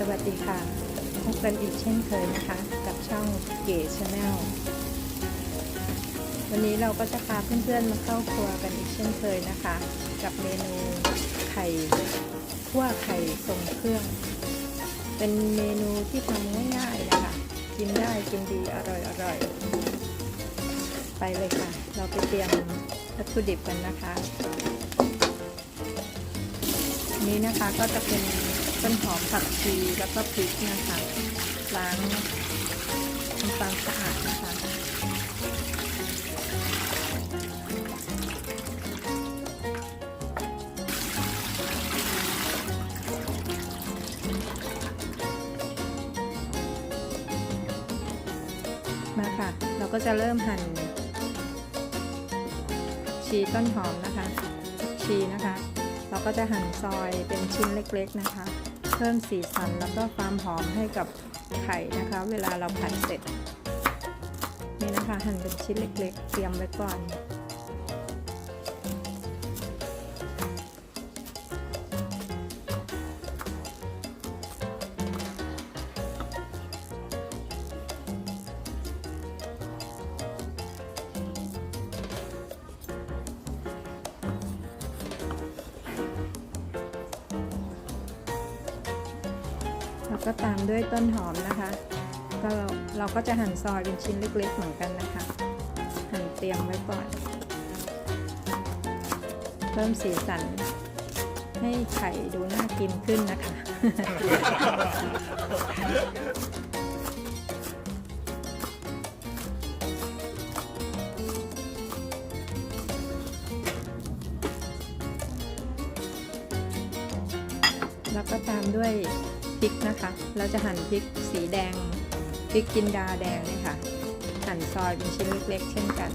สวัสดีค่ะ พบกันอีกเช่นเคยนะคะ กับช่องเก๋ชาแนลวันนี้เราก็จะพาเพื่อนๆมาเข้าครัวกันอีกเช่นเคยนะคะ กับเมนูไข่คั่วไข่ทรงเครื่อง เป็นเมนูที่ทำง่ายๆนะคะกินได้กินดีอร่อยๆไปเลยค่ะ เราไปเตรียมวัตถุดิบกันนะคะ นี้นะคะก็จะเป็น ต้นหอมผักชีแล้วก็พริกนะคะล้างทำความสะอาดนะคะมาค่ะ เราก็จะเริ่มหั่นชีต้นหอมนะคะ ชีนะคะ เราก็จะหั่นซอยเป็นชิ้นเล็กๆนะคะ เพิ่มสีสันแล้วก็ความหอมให้กับไข่นะคะ เวลาเราผัดเสร็จ นี่นะคะหั่นเป็นชิ้นเล็กๆ เตรียมไว้ก่อน ก็ตามด้วยต้นหอมนะคะ ก็เราเราก็จะหั่นซอยเป็นชิ้นเล็ก ๆ เหมือนกันนะคะ หั่นเตรียมไว้ก่อน เพิ่มสีสัน ให้ไข่ดูน่ากินขึ้นนะคะ แล้วก็ตามด้วย ริกนะคะ เราจะหั่นพริกสีแดงพริกจินดาแดงเลยค่ะ หั่นซอยเป็นชิ้นเล็กๆ เช่นกัน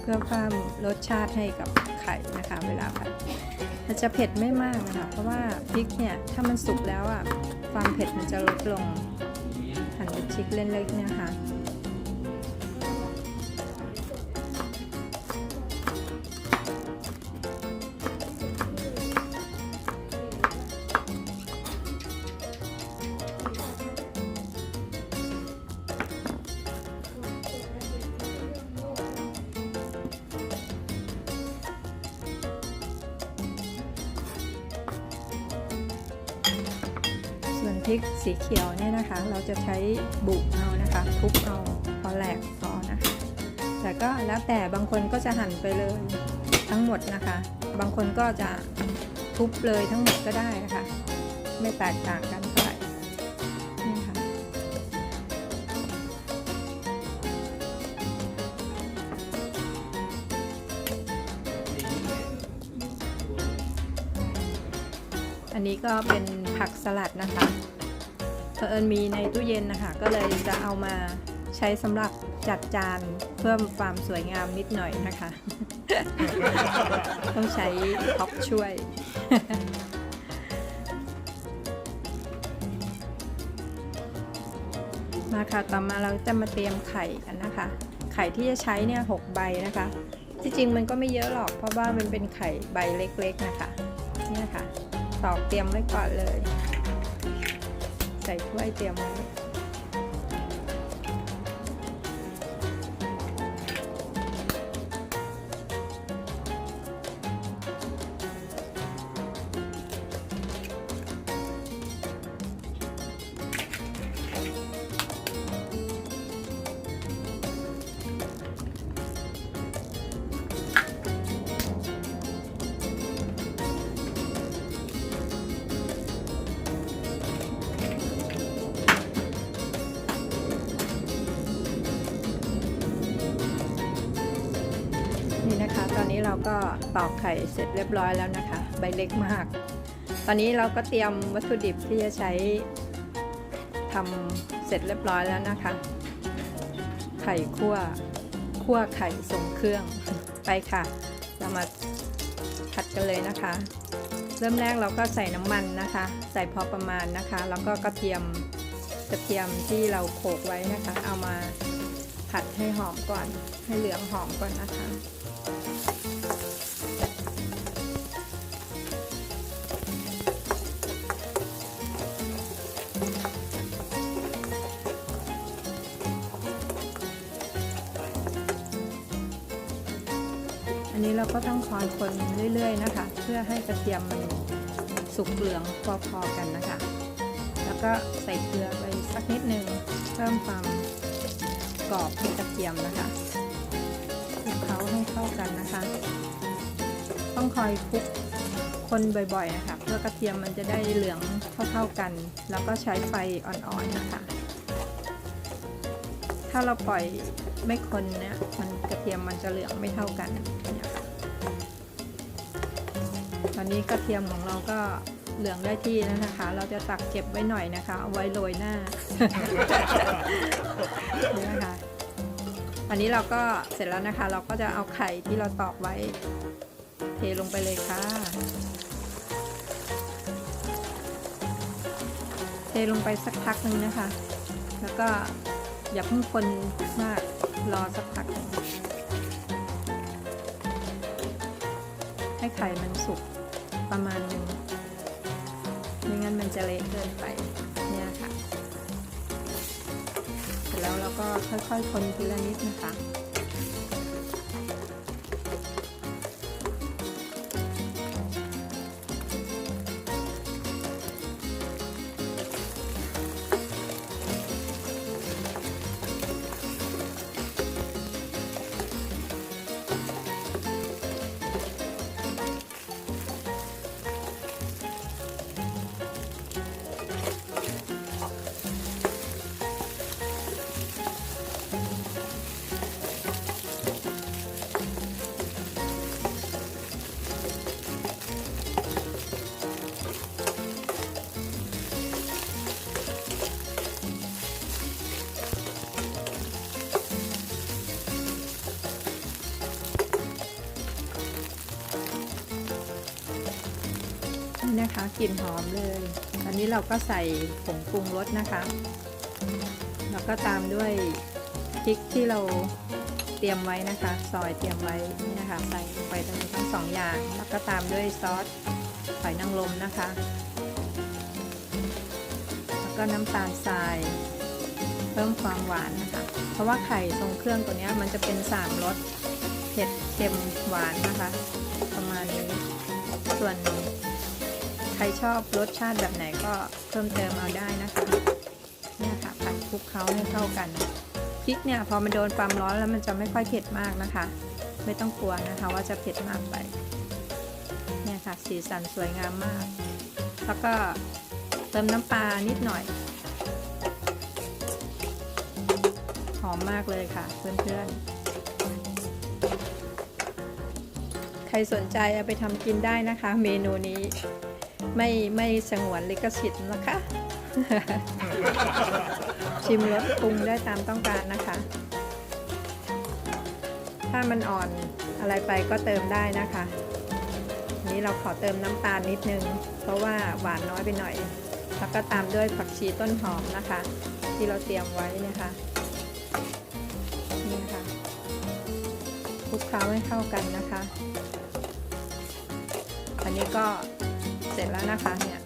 เพื่อเพิ่มรสชาติให้กับไข่นะคะ เวลาผัดมันจะเผ็ดไม่มากนะคะ เพราะว่าพริกเนี่ยถ้ามันสุกแล้วอะความเผ็ดมันจะลดลงหั่นเป็นชิ้นเล็กๆเนี่ยค่ะ ริกสีเขียวเนี่ยนะคะ เราจะใช้บุกเอานะคะทุบเอาพอแหลกพอนะคะ แต่ก็แล้วแต่บางคนก็จะหั่นไปเลยทั้งหมดนะคะ บางคนก็จะทุบเลยทั้งหมดก็ได้นะคะ ไม่แตกต่างกันเท่าไหร่นี่ค่ะอันนี้ก็เป็นผักสลัดนะคะ เผอิญมีในตู้เย็นนะคะ ก็เลยจะเอามาใช้สำหรับจัดจานเพิ่มความสวยงามนิดหน่อยนะคะ ต้องใช้ท็อปช่วย มาค่ะต่อมาเราจะมาเตรียมไข่กันนะคะ ไข่ที่จะใช้เนี่ยหกใบนะคะที่จริงมันก็ไม่เยอะหรอกเพราะว่ามันเป็นไข่ใบเล็กๆนะคะ เนี่ยค่ะตอกเตรียมไว้ก่อนเลย ใส่ถ้วยเตรียมไว้ นี้เราก็ตอกไข่เสร็จเรียบร้อยแล้วนะคะ ใบเล็กมาก ตอนนี้เราก็เตรียมวัตถุดิบที่จะใช้ทำเสร็จเรียบร้อยแล้วนะคะ ไข่คั่วคั่วไข่ทรงเครื่องไปค่ะ เรามาผัดกันเลยนะคะ เริ่มแรกเราก็ใส่น้ำมันนะคะ ใส่พอประมาณนะคะ แล้วก็กระเทียมกระเทียมที่เราโขลกไว้นะคะ เอามาผัดให้หอมก่อน ให้เหลืองหอมก่อนนะคะ เราก็ต้องคอยคนเรื่อย ๆ นะคะ เพื่อให้กระเทียมมันสุกเหลืองพอๆกันนะคะ แล้วก็ใส่เกลือไปสักนิดนึงเพิ่มความกรอบให้กระเทียมนะคะคลุกเคล้าให้เข้ากันนะคะ ต้องคอยคลุกคนบ่อยๆนะคะเพื่อกระเทียมมันจะได้เหลืองเท่าๆกัน แล้วก็ใช้ไฟอ่อนๆนะคะ ถ้าเราปล่อยไม่คนเนี่ยมันกระเทียมมันจะเหลืองไม่เท่ากันเนี่ยค่ะ ตอนนี้กระเทียมของเราก็เหลืองได้ที่แล้วนะคะ เราจะตักเก็บไว้หน่อยนะคะ เอาไว้โรยหน้านี่นะคะอันนี้เราก็เสร็จแล้วนะคะ เราก็จะเอาไข่ที่เราตอกไว้ เทลงไปเลยค่ะ เทลงไปสักพักหนึ่งนะคะ แล้วก็อย่าเพิ่งคนมากรอสักพักให้ไข่มันสุก ประมาณหนึ่งไม่งั้นมันจะเละเกินไปเนี่ยค่ะ เสร็จแล้วเราก็ค่อยๆคนทีละนิดนะคะ นี่นะคะกลิ่นหอมเลย ตอนนี้เราก็ใส่ผงปรุงรสนะคะ แล้วก็ตามด้วยพริกที่เราเตรียมไว้นะคะ ซอยเตรียมไว้นี่นะคะใส่ไปทั้งสองอย่าง แล้วก็ตามด้วยซอสหอยนางรมนะคะ แล้วก็น้ำตาลทราย เพิ่มความหวานนะคะ เพราะว่าไข่ทรงเครื่องตัวนี้มันจะเป็นสามรสเผ็ดเค็มหวานนะคะ ประมาณนี้ส่วน ใครชอบรสชาติแบบไหนก็เพิ่มเติมเอาได้นะคะเนี่ยค่ะผัดคลุกเคล้าให้เข้ากันพริกเนี่ยพอมันโดนความร้อนแล้วมันจะไม่ค่อยเผ็ดมากนะคะ ไม่ต้องกลัวนะคะว่าจะเผ็ดมากไปเนี่ยค่ะสีสันสวยงามมาก แล้วก็เติมน้ำปลานิดหน่อยหอมมากเลยค่ะเพื่อนๆ ใครสนใจเอาไปทำกินได้นะคะ เมนูนี้ ไม่ไม่สงวนลิขสิทธิ์นะคะ ชิมรสปรุงได้ตามต้องการนะคะ ถ้ามันอ่อนอะไรไปก็เติมได้นะคะ นี้เราขอเติมน้ำตาลนิดนึง เพราะว่าหวานน้อยไปหน่อย แล้วก็ตามด้วยผักชีต้นหอมนะคะ ที่เราเตรียมไว้นะคะนี่ค่ะคลุกเคล้าให้เข้ากันนะคะ อันนี้ก็ สร็จแล้วนะคะเนี่ย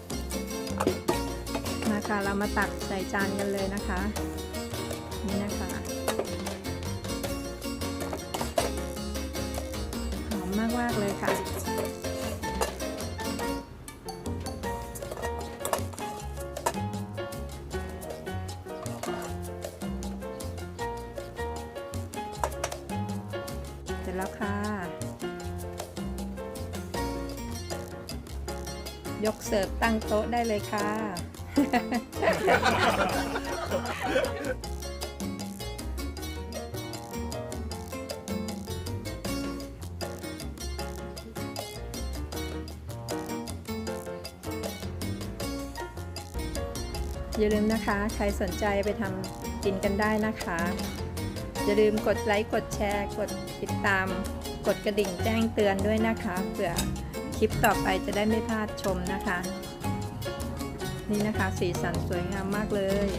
มาค่ะเรามาตักใส่จานกันเลยนะคะ นี่นะคะหอมมากมากเลยค่ะเสร็จแล้วค่ะ ยกเสิร์ฟตั้งโต๊ะได้เลยค่ะ อย่าลืมนะคะ ใครสนใจไปทำกินกันได้นะคะ อย่าลืมกดไลค์ กดแชร์ กดติดตาม กดกระดิ่งแจ้งเตือนด้วยนะคะเผื่อ ลิปต่อไปจะได้ไม่พลาดชมนะคะ นี่นะคะสีสันสวยงามมากเลย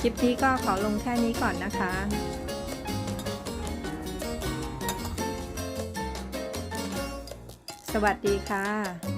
คลิปนี้ก็ขอลงแค่นี้ก่อนนะคะ สวัสดีค่ะ